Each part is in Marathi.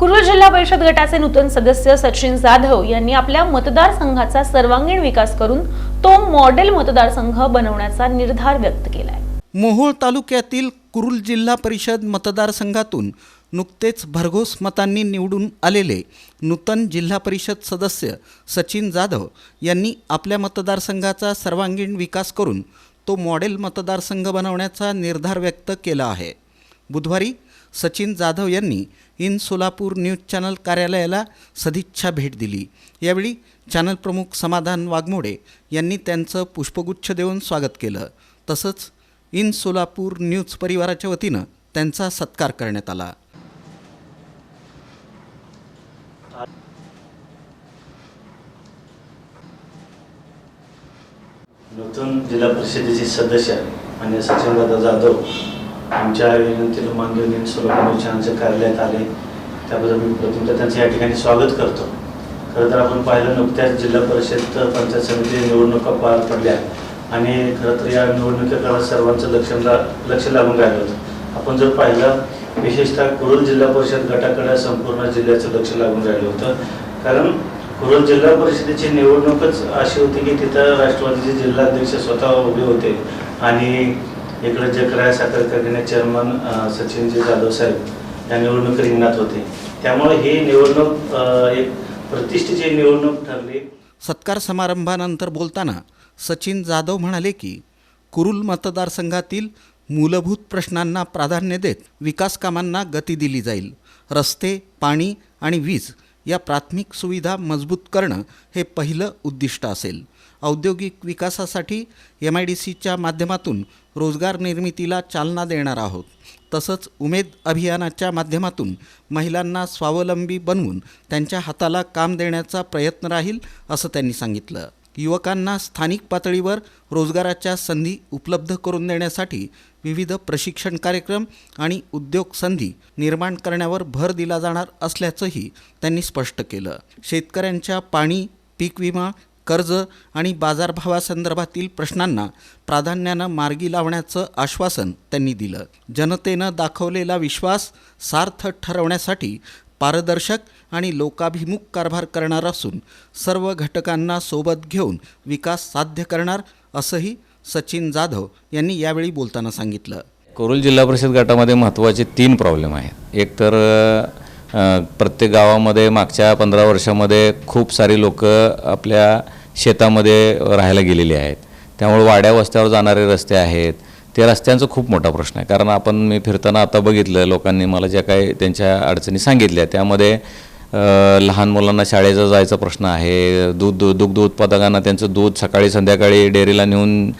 कुरुल जिल्हा परिषद गटाचे नूतन सदस्य सचिन जाधव यांनी आपल्या मतदारसंघाचा सर्वांगीण विकास करून तो मॉडेल मतदारसंघ बनवण्याचा निर्धार व्यक्त केलाय. मोहोळ तालुक्यातील कुरुल जिल्हा परिषद मतदारसंघातून नुकतेच भरघोस मतांनी निवडून आलेले नूतन जिल्हा परिषद सदस्य सचिन जाधव यांनी आपल्या मतदारसंघाचा सर्वांगीण विकास करून तो मॉडेल मतदारसंघ बनवण्याचा निर्धार व्यक्त केला आहे. बुधवारी सचिन जाधव यांनी इन सोलापूर न्यूज चॅनल कार्यालयाला सदिच्छा भेट दिली. यावेळी चॅनल प्रमुख समाधान वाघमोडे यांनी त्यांचं पुष्पगुच्छ देऊन स्वागत केलं. तसंच इन सोलापूर न्यूज परिवाराच्या वतीनं त्यांचा सत्कार करण्यात आला. नूतन जिल्हा परिषदेचे सदस्य आणि सचिन जाधव आमच्या विनंतीला मान देऊन यांनी सोलापूर कार्यालयात आले. त्याबद्दल मी प्रथमतः त्यांचं या ठिकाणी स्वागत करतो. खरं तर आपण पाहिलं नुकत्याच जिल्हा परिषद पंचायत समिती निवडणुका पार पडल्या. आणि खरं तर या निवडणुकीकडे सर्वांचं लक्ष ला- लक्ष लागून राहिलं होतं. आपण जर पाहिलं विशेषतः कुरुल जिल्हा परिषद गटाकडे संपूर्ण जिल्ह्याचं लक्ष लागून राहिलं होतं. कारण कुरुल जिल्हा परिषदेची निवडणूकच अशी होती की तिथं राष्ट्रवादीचे जिल्हाध्यक्ष स्वतः उभे होते. आणि इकडे जकराय साखर कारखान्याचे चेअरमन सचिनजी जाधव साहेब या निवडणूक रिंगणात होते. त्यामुळे ही निवडणूक एक प्रतिष्ठेची निवडणूक ठरली. सत्कार समारंभानंतर बोलताना सचिन जाधव म्हणाले की कुरुल मतदारसंघातील मूलभूत प्रश्नांना प्राधान्य देत विकास कामांना गती दिली जाईल. रस्ते पाणी आणि वीज या प्राथमिक सुविधा मजबूत करणं हे पहिलं उद्दिष्ट असेल. औद्योगिक विकासासाठी एम आय डी सीच्या माध्यमातून रोजगार निर्मितीला चालना देणार आहोत. तसंच उमेद अभियानाच्या माध्यमातून महिलांना स्वावलंबी बनवून त्यांच्या हाताला काम देण्याचा प्रयत्न राहील असं त्यांनी सांगितलं. युवकांना स्थानिक पातळीवर रोजगाराच्या संधी उपलब्ध करून देण्यासाठी विविध प्रशिक्षण कार्यक्रम आणि उद्योग संधी निर्माण करण्यावर भर दिला जाणार असल्याचंही त्यांनी स्पष्ट केलं. शेतकऱ्यांच्या पाणी पीक विमा कर्ज आणि बाजारभावासंदर्भातील प्रश्नांना प्राधान्यानं मार्गी लावण्याचं आश्वासन त्यांनी दिलं. जनतेनं दाखवलेला विश्वास सार्थ ठरवण्यासाठी पारदर्शक आणि लोकाभिमुख कारभार करणार असून सर्व घटकांना सोबत घेऊन विकास साध्य करणार असंही सचिन जाधव यांनी यावेळी बोलताना सांगितलं. कोरुल जिल्हा परिषद गटामध्ये महत्त्वाचे तीन प्रॉब्लेम आहेत. एक तर प्रत्येक गावामध्ये मागच्या पंधरा वर्षामध्ये खूप सारी लोक आपल्या शेतामध्ये राहायला गेलेले आहेत. त्यामुळे वाड्या वस्त्यावर जाणारे रस्ते आहेत. ते रस्त्यांचा खूप मोठा प्रश्न आहे. कारण आपण मी फिरताना आता बघितलं लोकांनी मला ज्या काही त्यांच्या अडचणी सांगितल्या त्यामध्ये लहान मुलांना शाळेचा जायचा प्रश्न आहे. दूध दुग्ध उत्पादकांना त्यांचं दूध सकाळी संध्याकाळी डेअरीला नेऊन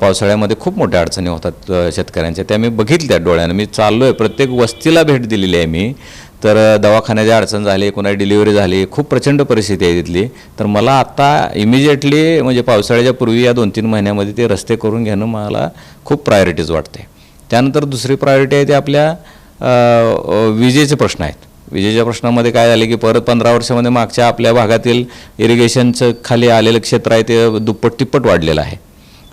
पावसाळ्यामध्ये खूप मोठ्या अडचणी होतात शेतकऱ्यांच्या. त्या मी बघितल्या डोळ्यानं. मी चाललो आहे प्रत्येक वस्तीला भेट दिलेली आहे मी. तर दवाखान्याचे दवाखान्याची अडचण झाली कोणा डिलिव्हरी झाली खूप प्रचंड परिस्थिती आहे तिथली. तर मला आत्ता इमिजिएटली म्हणजे पावसाळ्याच्या पूर्वी या दोन तीन महिन्यामध्ये ते रस्ते करून घेणं मला खूप प्रायोरिटीज वाटते. त्यानंतर दुसरी प्रायोरिटी आहे ते आपल्या विजेचे प्रश्न आहेत. विजेच्या प्रश्नामध्ये काय झाले की परत पंधरा वर्षामध्ये मागच्या आपल्या भागातील इरिगेशनचं खाली आलेलं क्षेत्र आहे ते दुप्पट तिप्पट वाढलेलं आहे.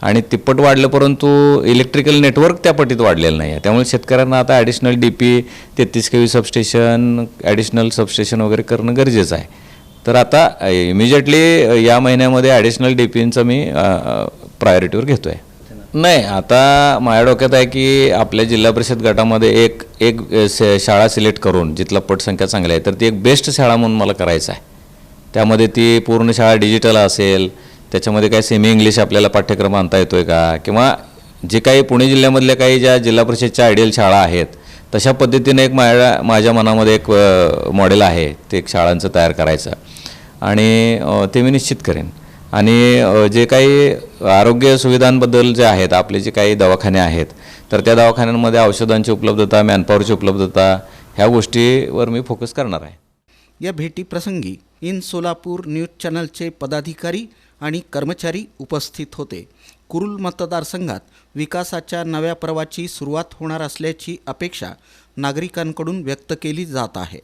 आणि तिप्पट वाढलं परंतु इलेक्ट्रिकल नेटवर्क त्या पटीत वाढलेलं नाही आहे त्यामुळे शेतकऱ्यांना आता ॲडिशनल डी पी तेहतीस K V substation additional substation वगैरे करणं गरजेचं आहे. तर आता इमिजिएटली या महिन्यामध्ये ॲडिशनल डी पींचं मी प्रायोरिटीवर घेतो आहे नाही आता माझ्या डोक्यात आहे की आपल्या जिल्हा परिषद गटामध्ये एक एक से- शाळा सिलेक्ट करून जिथला पटसंख्या चांगली आहे तर ती एक बेस्ट शाळा म्हणून मला करायचं आहे. त्यामध्ये ती पूर्ण शाळा डिजिटल असेल त्याच्यामध्ये काय सेमी इंग्लिश आपल्याला पाठ्यक्रम आणता येतो आहे का? किंवा जे काही पुणे जिल्ह्यामधल्या काही ज्या जिल्हा परिषदच्या आयडियल शाळा आहेत तशा पद्धतीने एक माझ्या माझ्या मनामध्ये एक मॉडेल आहे ते एक शाळांचं तयार करायचं. आणि ते मी निश्चित करेन. आणि जे काही आरोग्य सुविधांबद्दल जे आहेत आपले जे काही दवाखाने आहेत तर त्या दवाखान्यांमध्ये औषधांची उपलब्धता मॅनपॉवरची उपलब्धता ह्या गोष्टीवर मी फोकस करणार आहे. या भेटीप्रसंगी इन सोलापूर न्यूज चॅनलचे पदाधिकारी आणि कर्मचारी उपस्थित होते. कुरुल मतदारसंघात विकासाच्या नव्या पर्वाची सुरुवात होणार असल्याची अपेक्षा नागरिकांकडून व्यक्त केली जात आहे.